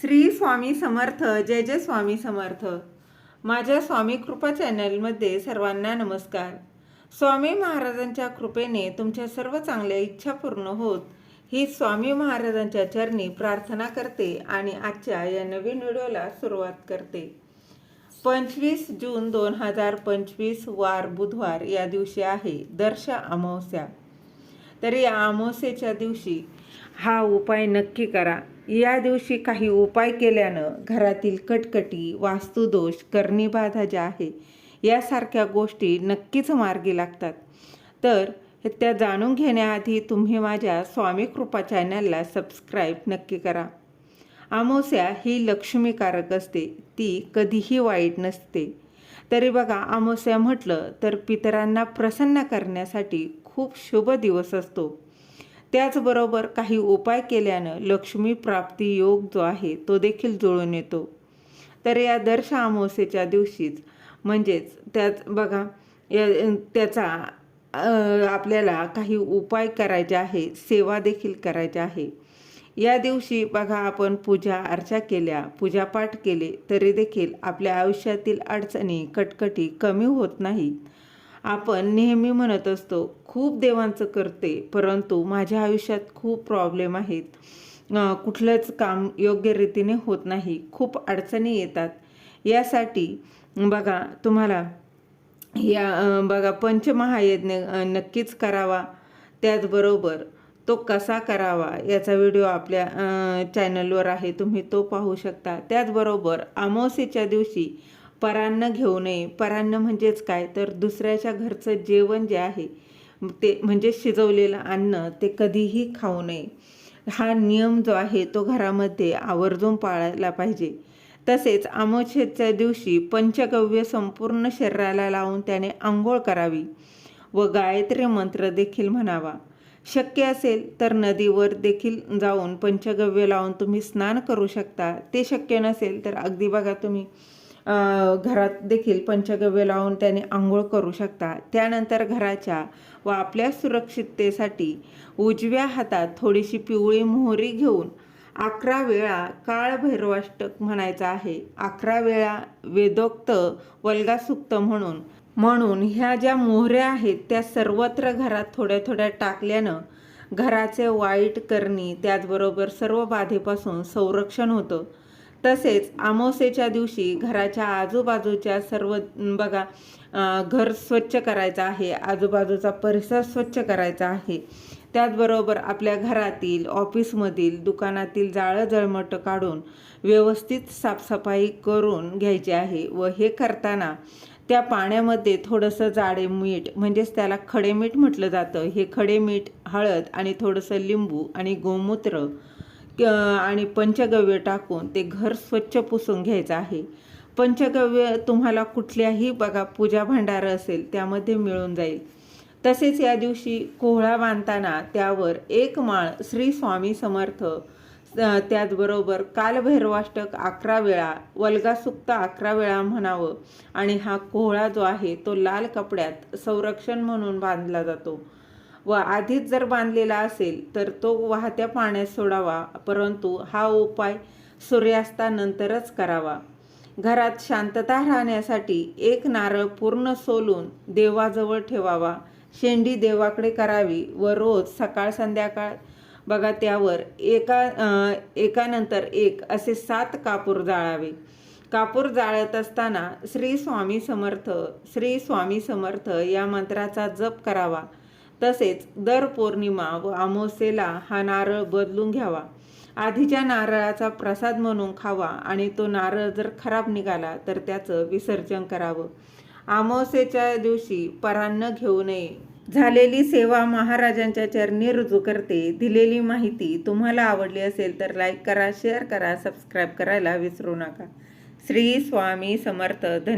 श्री स्वामी समर्थ जय जय स्वामी समर्थ. माझ्या स्वामी कृपा चॅनलमध्ये सर्वांना नमस्कार. स्वामी महाराजांच्या कृपेने तुमच्या सर्व चांगल्या इच्छा पूर्ण होत ही स्वामी महाराजांच्या चरणी प्रार्थना करते आणि आजच्या या नवीन व्हिडिओला सुरुवात करते. पंचवीस जून दोन हजार पंचवीस वार बुधवार या दिवशी आहे दर्श अमावस्या. तर या अमावस्येच्या दिवशी हा उपाय नक्की करा. या दिवशी काही उपाय केल्यानं घरातील कटकटी वास्तुदोष करणीबाधा ज्या आहे यासारख्या गोष्टी नक्कीच मार्गी लागतात. तर त्या जाणून घेण्याआधी तुम्ही माझ्या स्वामी कृपा चॅनलला सबस्क्राईब नक्की करा. अमावस्या ही लक्ष्मीकारक असते. ती कधीही वाईट नसते. तरी बघा अमावस्या म्हटलं तर पितरांना प्रसन्न करण्यासाठी खूप शुभ दिवस असतो. त्याचबरोबर काही उपाय केल्यानं लक्ष्मी प्राप्ती योग जो आहे तो देखील जुळून येतो. तर या दर्श अमावस्येच्या दिवशीच म्हणजेच त्यात बघा या त्याचा आपल्याला काही उपाय करायचे आहे सेवा देखील करायची आहे. या दिवशी बघा आपण पूजा अर्चा केल्या पूजापाठ केले तरी देखील आपल्या आयुष्यातील अडचणी कटकटी कमी होत नाहीत. आपण नेहमी म्हणत असतो खूप देवांचं करते परंतु माझ्या आयुष्यात खूप प्रॉब्लेम आहेत. कुठलंच काम योग्य रीतीने होत नाही खूप अडचणी येतात. यासाठी बघा तुम्हाला या बघा पंचमहायज्ञ नक्कीच करावा. त्याचबरोबर तो कसा करावा याचा व्हिडिओ आपल्या चॅनलवर आहे तुम्ही तो पाहू शकता. त्याचबरोबर अमावस्येच्या दिवशी परान्न घेऊ नये. परान्न म्हणजेच काय? तर दुसऱ्याच्या घरचं जेवण जे आहे ते म्हणजे शिजवलेलं अन्न ते कधीही खाऊ नये. हा नियम जो आहे तो घरामध्ये आवर्जून पाळायला पाहिजे. तसेच अमावस्येच्या दिवशी पंचगव्य संपूर्ण शरीराला लावून त्याने आंघोळ करावी व गायत्री मंत्र देखील म्हणावा. शक्य असेल तर नदीवर देखील जाऊन पंचगव्य लावून तुम्ही स्नान करू शकता. ते शक्य नसेल तर अगदी बघा तुम्ही. घरात देखील पंचगव्य लावून त्याने आंघोळ करू शकता. त्यानंतर घराच्या व आपल्या सुरक्षिततेसाठी उजव्या हातात थोडीशी पिवळी मोहरी घेऊन अकरा वेळा काळभैरवाष्टक म्हणायचा आहे. अकरा वेळा वेदोक्त वल्गासुक्त म्हणून. म्हणून ह्या ज्या मोहऱ्या आहेत त्या सर्वत्र घरात थोड्या थोड्या टाकल्यानं घराचे वाईट करणी त्याचबरोबर सर्व बाधेपासून संरक्षण होतं. तसेच अमावस्येच्या दिवशी घराच्या आजूबाजूच्या सर्व बघा घर स्वच्छ करायचं आहे आजूबाजूचा परिसर स्वच्छ करायचा आहे. त्याचबरोबर आपल्या घरातील ऑफिसमधील दुकानातील जाळं जळमट काढून व्यवस्थित साफसफाई करून घ्यायची आहे व हे करताना त्या पाण्यामध्ये थोडंसं जाडे मीठ म्हणजेच त्याला खडे मीठ म्हटलं जातं. हे खडे मीठ हळद आणि थोडंसं लिंबू आणि गोमूत्र आणि पंचगव्य टाकून ते घर स्वच्छ पुसून घ्यायचं आहे. पंचगव्य तुम्हाला कुठल्याही बघा पूजा भांडार असेल त्यामध्ये मिळून जाईल. तसेच या दिवशी कोहळा बांधताना त्यावर एक माळ श्री स्वामी समर्थ त्याचबरोबर कालभैरवाष्टक अकरा वेळा वल्गासुक्त अकरा वेळा म्हणावं. आणि हा कोहळा जो आहे तो लाल कपड्यात संरक्षण म्हणून बांधला जातो. व आधीच जर बांधलेला असेल तर तो वाहत्या पाण्यात सोडावा परंतु हा उपाय सूर्यास्तानंतरच करावा. घरात शांतता राहण्यासाठी एक नारळ पूर्ण सोलून देवाजवळ ठेवावा. शेंडी देवाकडे करावी व रोज सकाळ संध्याकाळ बघा त्यावर एका एकानंतर एक असे सात कापूर जाळावे. कापूर जाळत असताना श्री स्वामी समर्थ श्री स्वामी समर्थ या मंत्राचा जप करावा. तसेच दर पौर्णिमा व अमावस्येला हा नारळ बदलून घ्यावा. आधीच्या नारळाचा प्रसाद म्हणून खावा आणि तो नारळ जर खराब निघाला तर त्याचं विसर्जन करावं. अमावस्येच्या दिवशी परान्न घेऊ नये. झालेली सेवा महाराजांच्या चरणी रुजू करते. दिलेली माहिती तुम्हाला आवडली असेल तर लाईक करा शेअर करा सबस्क्राईब करायला विसरू नका. श्री स्वामी समर्थ. धन्य